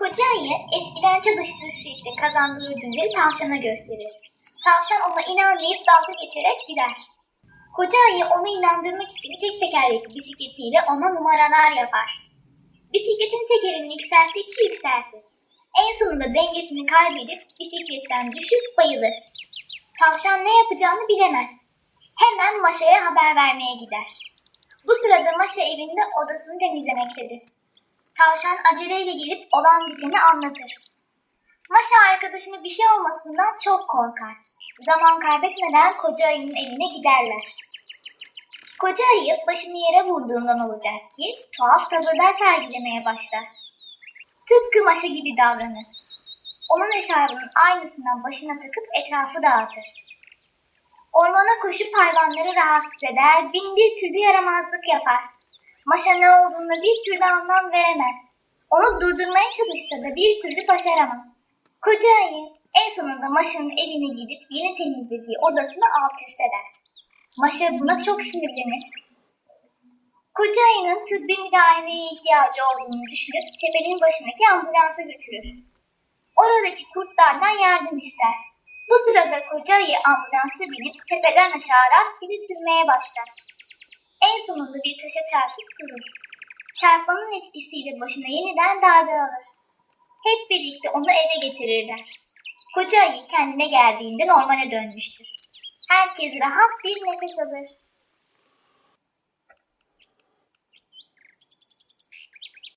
Koca ayı eskiden çalıştığı sirkte kazandığı ödülleri tavşana gösterir. Tavşan ona inanmayıp dalga geçerek gider. Koca ayı onu inandırmak için tek tekerlekli bisikletiyle ona numaralar yapar. Bisikletin tekerini yükselttikçe yükseltir. En sonunda dengesini kaybedip bisikletten düşüp bayılır. Tavşan ne yapacağını bilemez. Hemen Maşa'ya haber vermeye gider. Bu sırada Maşa evinde odasını temizlemektedir. Tavşan aceleyle gelip olan biteni anlatır. Maşa arkadaşına bir şey olmasından çok korkar. Zaman kaybetmeden koca ayının evine giderler. Koca ayı başını yere vurduğundan olacak ki tuhaf tavırlar sergilemeye başlar. Tıpkı Maşa gibi davranır. Onun eşarbının aynısından başına takıp etrafı dağıtır. Ormana koşup hayvanları rahatsız eder, bin bir türlü yaramazlık yapar. Maşa ne olduğunu bir türlü anlam veremez. Onu durdurmaya çalışsa da bir türlü başaramaz. Koca ayı en sonunda Maşa'nın evine gidip yeni temizlediği odasını alt üst eder. Maşa buna çok sinirlenir. Koca ayının tıbbi müdahaleye ihtiyacı olduğunu düşünüp tepenin başındaki ambulansa götürür. Oradaki kurtlardan yardım ister. Bu sırada koca ayı ambulansa binip tepeden aşağı rastgele sürmeye başlar. En sonunda bir taşa çarpıp durur. Çarpmanın etkisiyle başına yeniden darbe alır. Hep birlikte onu eve getirirler. Koca ayı kendine geldiğinde normale dönmüştür. Herkes rahat bir nefes alır.